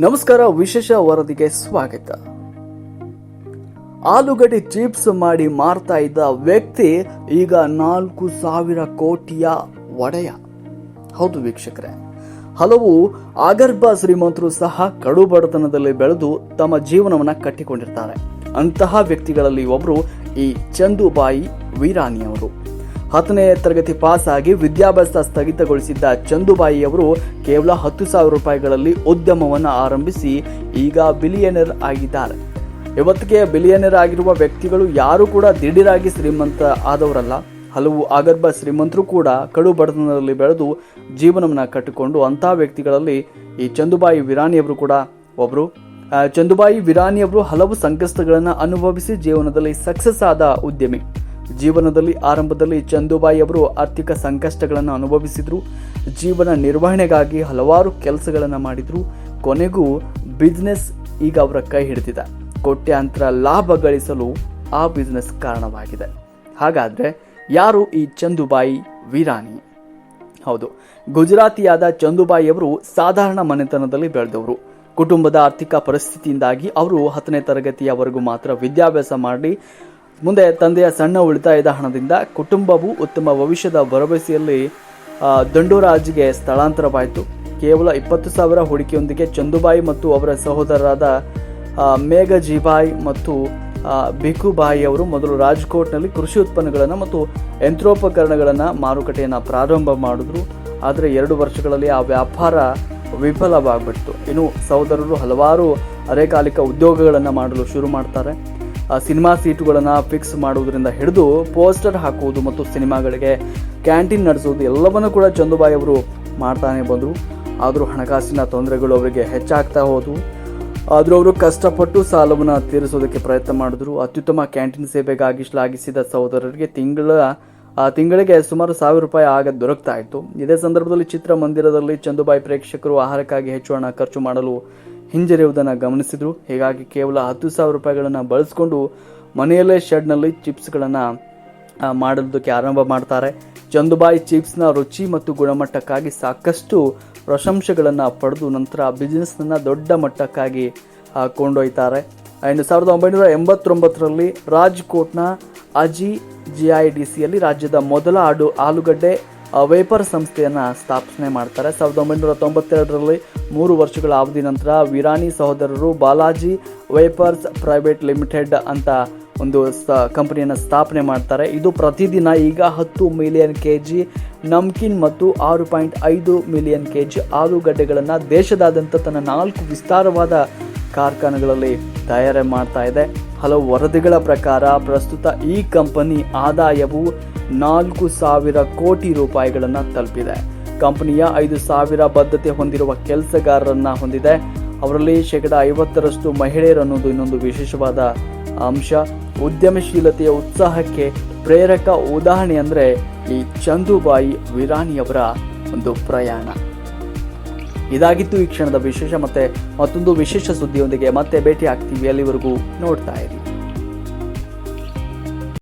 ನಮಸ್ಕಾರ, ವಿಶೇಷ ವರದಿಗೆ ಸ್ವಾಗತ. ಆಲೂಗಡ್ಡೆ ಚಿಪ್ಸ್ ಮಾಡಿ ಮಾರ್ತಾ ಇದ್ದ ವ್ಯಕ್ತಿ ಈಗ ನಾಲ್ಕು ಸಾವಿರ ಕೋಟಿಯ ಒಡೆಯ. ಹೌದು ವೀಕ್ಷಕರೇ, ಹಲವು ಆಗರ್ಭ ಶ್ರೀಮಂತರು ಸಹ ಕಡು ಬಡತನದಲ್ಲಿ ಬೆಳೆದು ತಮ್ಮ ಜೀವನವನ್ನ ಕಟ್ಟಿಕೊಂಡಿರ್ತಾರೆ. ಅಂತಹ ವ್ಯಕ್ತಿಗಳಲ್ಲಿ ಒಬ್ಬರು ಈ ಚಂದುಬಾಯಿ ವೀರಾಣಿ ಅವರು ಹತ್ತನೇ ತರಗತಿ ಪಾಸ್ ಆಗಿ ವಿದ್ಯಾಭ್ಯಾಸ ಸ್ಥಗಿತಗೊಳಿಸಿದ್ದ ಚಂದುಬಾಯಿ ಅವರು ಕೇವಲ ಹತ್ತು ಸಾವಿರ ರೂಪಾಯಿಗಳಲ್ಲಿ ಉದ್ಯಮವನ್ನು ಆರಂಭಿಸಿ ಈಗ ಬಿಲಿಯನರ್ ಆಗಿದ್ದಾರೆ. ಇವತ್ತಿಗೆ ಬಿಲಿಯನರ್ ಆಗಿರುವ ವ್ಯಕ್ತಿಗಳು ಯಾರು ಕೂಡ ದಿಢೀರಾಗಿ ಶ್ರೀಮಂತ ಆದವರಲ್ಲ. ಹಲವು ಆಗರ್ಭ ಶ್ರೀಮಂತರು ಕೂಡ ಕಡು ಬಡತನದಲ್ಲಿ ಬೆಳೆದು ಜೀವನವನ್ನು ಕಟ್ಟಿಕೊಂಡು ಅಂತಹ ವ್ಯಕ್ತಿಗಳಲ್ಲಿ ಈ ಚಂದುಬಾಯಿ ವಿರಾಣಿಯವರು ಕೂಡ ಒಬ್ಬರು ಚಂದುಬಾಯಿ ವಿರಾಣಿಯವರು ಹಲವು ಸಂಕಷ್ಟಗಳನ್ನು ಅನುಭವಿಸಿ ಜೀವನದಲ್ಲಿ ಸಕ್ಸಸ್ ಆದ ಉದ್ಯಮಿ. ಜೀವನದಲ್ಲಿ ಆರಂಭದಲ್ಲಿ ಚಂದುಬಾಯಿ ಅವರು ಆರ್ಥಿಕ ಸಂಕಷ್ಟಗಳನ್ನು ಅನುಭವಿಸಿದರು. ಜೀವನ ನಿರ್ವಹಣೆಗಾಗಿ ಹಲವಾರು ಕೆಲಸಗಳನ್ನು ಮಾಡಿದ್ರು. ಕೊನೆಗೂ ಬಿಸ್ನೆಸ್ ಈಗ ಅವರ ಕೈ ಹಿಡಿದಿದೆ. ಕೋಟ್ಯಾಂತರ ಲಾಭ ಗಳಿಸಲು ಆ ಬಿಸ್ನೆಸ್ ಕಾರಣವಾಗಿದೆ. ಹಾಗಾದರೆ ಯಾರು ಈ ಚಂದುಬಾಯಿ ವೀರಾನಿ ಹೌದು, ಗುಜರಾತಿಯಾದ ಚಂದುಬಾಯಿ ಅವರು ಸಾಧಾರಣ ಮನೆತನದಲ್ಲಿ ಬೆಳೆದವರು. ಕುಟುಂಬದ ಆರ್ಥಿಕ ಪರಿಸ್ಥಿತಿಯಿಂದಾಗಿ ಅವರು ಹತ್ತನೇ ತರಗತಿಯವರೆಗೂ ಮಾತ್ರ ವಿದ್ಯಾಭ್ಯಾಸ ಮಾಡಿ ಮುಂದೆ ತಂದೆಯ ಸಣ್ಣ ಉಳಿತಾಯದ ಹಣದಿಂದ ಕುಟುಂಬವು ಉತ್ತಮ ಭವಿಷ್ಯದ ಭರವಸೆಯಲ್ಲಿ ದಂಡೂರಾಜ್ಗೆ ಸ್ಥಳಾಂತರವಾಯಿತು. ಕೇವಲ ಇಪ್ಪತ್ತು ಸಾವಿರ ಹೂಡಿಕೆಯೊಂದಿಗೆ ಚಂದುಬಾಯಿ ಮತ್ತು ಅವರ ಸಹೋದರರಾದ ಮೇಘಜಿಬಾಯಿ ಮತ್ತು ಭಿಕುಬಾಯಿ ಅವರು ಮೊದಲು ರಾಜ್ಕೋಟ್ನಲ್ಲಿ ಕೃಷಿ ಉತ್ಪನ್ನಗಳನ್ನು ಮತ್ತು ಯಂತ್ರೋಪಕರಣಗಳನ್ನು ಮಾರುಕಟ್ಟೆಯನ್ನು ಪ್ರಾರಂಭ ಮಾಡಿದ್ರು. ಆದರೆ ಎರಡು ವರ್ಷಗಳಲ್ಲಿ ಆ ವ್ಯಾಪಾರ ವಿಫಲವಾಗ್ಬಿಡ್ತು. ಇನ್ನು ಸಹೋದರರು ಹಲವಾರು ಅರೆಕಾಲಿಕ ಉದ್ಯೋಗಗಳನ್ನು ಮಾಡಲು ಶುರು ಮಾಡ್ತಾರೆ. ಸಿನಿಮಾ ಸೀಟುಗಳನ್ನು ಫಿಕ್ಸ್ ಮಾಡುವುದರಿಂದ ಹಿಡಿದು ಪೋಸ್ಟರ್ ಹಾಕುವುದು ಮತ್ತು ಸಿನಿಮಾಗಳಿಗೆ ಕ್ಯಾಂಟೀನ್ ನಡೆಸುವುದು ಎಲ್ಲವನ್ನೂ ಕೂಡ ಚಂದುಬಾಯಿ ಅವರು ಮಾಡ್ತಾನೆ ಬಂದರು. ಆದರೂ ಹಣಕಾಸಿನ ತೊಂದರೆಗಳು ಅವರಿಗೆ ಹೆಚ್ಚಾಗ್ತಾ ಹೋದವು ಆದರೂ ಅವರು ಕಷ್ಟಪಟ್ಟು ಸಾಲವನ್ನು ತೀರಿಸೋದಕ್ಕೆ ಪ್ರಯತ್ನ ಮಾಡಿದ್ರು. ಅತ್ಯುತ್ತಮ ಕ್ಯಾಂಟೀನ್ ಸೇವೆಗಾಗಿ ಶ್ಲಾಘಿಸಿದ ಸಹೋದರರಿಗೆ ತಿಂಗಳ, ಆ ತಿಂಗಳಿಗೆ ಸುಮಾರು ಸಾವಿರ ರೂಪಾಯಿ ಆಗ ದೊರಕ್ತಾ ಇತ್ತು. ಇದೇ ಸಂದರ್ಭದಲ್ಲಿ ಚಿತ್ರಮಂದಿರದಲ್ಲಿ ಚಂದುಬಾಯಿ ಪ್ರೇಕ್ಷಕರು ಆಹಾರಕ್ಕಾಗಿ ಹೆಚ್ಚು ಹಣ ಖರ್ಚು ಮಾಡಲು ಹಿಂಜರಿಯುವುದನ್ನು ಗಮನಿಸಿದರು. ಹೀಗಾಗಿ ಕೇವಲ ಹತ್ತು ಸಾವಿರ ರೂಪಾಯಿಗಳನ್ನು ಬಳಸಿಕೊಂಡು ಮನೆಯಲ್ಲೇ ಶೆಡ್ನಲ್ಲಿ ಚಿಪ್ಸ್ಗಳನ್ನು ಮಾಡೋದಕ್ಕೆ ಆರಂಭ ಮಾಡ್ತಾರೆ. ಚಂದುಬಾಯಿ ಚಿಪ್ಸ್ನ ರುಚಿ ಮತ್ತು ಗುಣಮಟ್ಟಕ್ಕಾಗಿ ಸಾಕಷ್ಟು ಪ್ರಶಂಸೆಗಳನ್ನು ಪಡೆದು ನಂತರ ಬಿಸ್ನೆಸ್ನ ದೊಡ್ಡ ಮಟ್ಟಕ್ಕಾಗಿ ಕೊಂಡೊಯ್ತಾರೆ. ಆ್ಯಂಡ್ ಸಾವಿರದ ಒಂಬೈನೂರ ಎಂಬತ್ತೊಂಬತ್ತರಲ್ಲಿ ರಾಜ್ಕೋಟ್ನ ಅಜಿ ಜಿ ಐ ಡಿ ಸಿಯಲ್ಲಿ ರಾಜ್ಯದ ಮೊದಲ ಆಡು ಆಲೂಗಡ್ಡೆ ವೇಪರ್ ಸಂಸ್ಥೆಯನ್ನು ಸ್ಥಾಪನೆ ಮಾಡ್ತಾರೆ. ಸಾವಿರದ ಒಂಬೈನೂರ ತೊಂಬತ್ತೆರಡರಲ್ಲಿ ಮೂರು ವರ್ಷಗಳ ಅವಧಿ ನಂತರ ವಿರಾನಿ ಸಹೋದರರು ಬಾಲಾಜಿ ವೇಪರ್ಸ್ ಪ್ರೈವೇಟ್ ಲಿಮಿಟೆಡ್ ಅಂತ ಒಂದು ಸ ಕಂಪನಿಯನ್ನು ಸ್ಥಾಪನೆ ಮಾಡ್ತಾರೆ. ಇದು ಪ್ರತಿದಿನ ಈಗ ಹತ್ತು ಮಿಲಿಯನ್ ಕೆ ಜಿ ನಮ್ಕಿನ್ ಮತ್ತು ಆರು ಪಾಯಿಂಟ್ ಐದು ಮಿಲಿಯನ್ ಕೆ ಜಿ ಆಲೂಗಡ್ಡೆಗಳನ್ನು ದೇಶದಾದ್ಯಂತ ತನ್ನ ನಾಲ್ಕು ವಿಸ್ತಾರವಾದ ಕಾರ್ಖಾನೆಗಳಲ್ಲಿ ತಯಾರಿ ಮಾಡ್ತಾ ಇದೆ. ಹಲವು ವರದಿಗಳ ಪ್ರಕಾರ ಪ್ರಸ್ತುತ ಈ ಕಂಪನಿ ಆದಾಯವು ನಾಲ್ಕು ಸಾವಿರ ಕೋಟಿ ರೂಪಾಯಿಗಳನ್ನು ತಲುಪಿದೆ. ಕಂಪನಿಯ ಐದು ಸಾವಿರ ಬದ್ಧತೆ ಹೊಂದಿರುವ ಕೆಲಸಗಾರರನ್ನ ಹೊಂದಿದೆ. ಅವರಲ್ಲಿ ಶೇಕಡ ಐವತ್ತರಷ್ಟು ಮಹಿಳೆಯರು ಅನ್ನೋದು ಇನ್ನೊಂದು ವಿಶೇಷವಾದ ಅಂಶ. ಉದ್ಯಮಶೀಲತೆಯ ಉತ್ಸಾಹಕ್ಕೆ ಪ್ರೇರಕ ಉದಾಹರಣೆ ಅಂದರೆ ಈ ಚಂದುಬಾಯಿ ವಿರಾಣಿಯವರ ಒಂದು ಪ್ರಯಾಣ. ಇದಾಗಿತ್ತು ಈ ಕ್ಷಣದ ವಿಶೇಷ, ಮತ್ತೆ ಮತ್ತೊಂದು ವಿಶೇಷ ಸುದ್ದಿಯೊಂದಿಗೆ ಮತ್ತೆ ಭೇಟಿ ಆಗ್ತೀವಿ ಅಲ್ಲಿವರೆಗೂ ನೋಡ್ತಾ ಇರಿ.